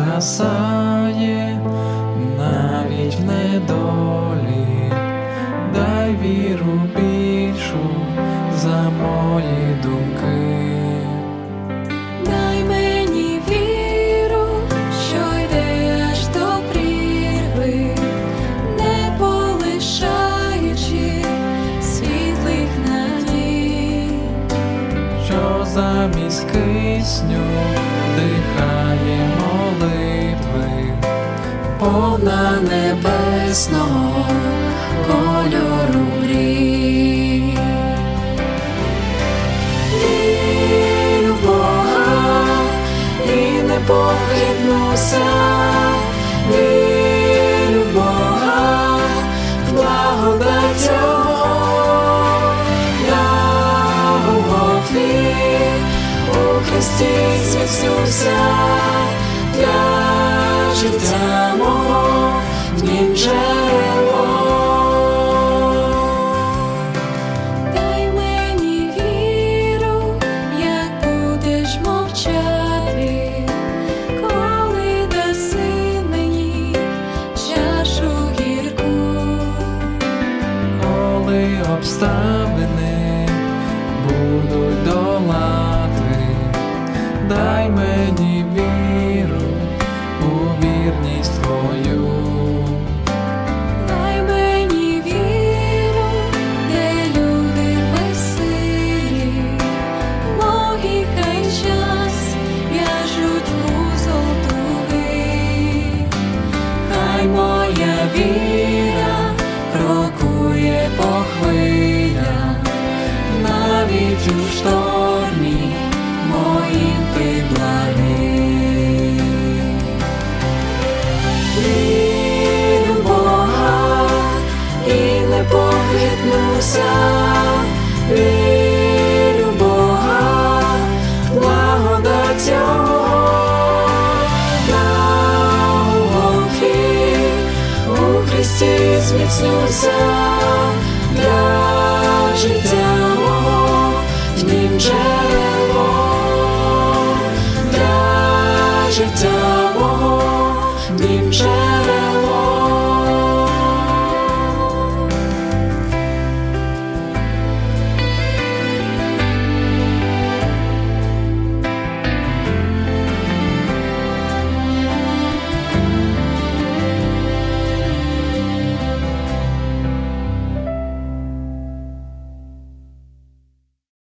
Засає навіть в недолі, дай віру більшу за мої думки. Дай мені віру, що йде аж до прірви, не полишаючи світлих надій, що замість кисню. Повна небесного кольору мрій. Вірю в Бога і не похитнуся, вірю в Бога, в благодать Його. У Голгофі, у Христі зміцнюся для життя мого, нім. Дай мені віру, як будеш мовчати, коли даси мені чашу гірку. коли обставини віра крокує по хвилях, навіть у штормі моїм зміцнюся для життя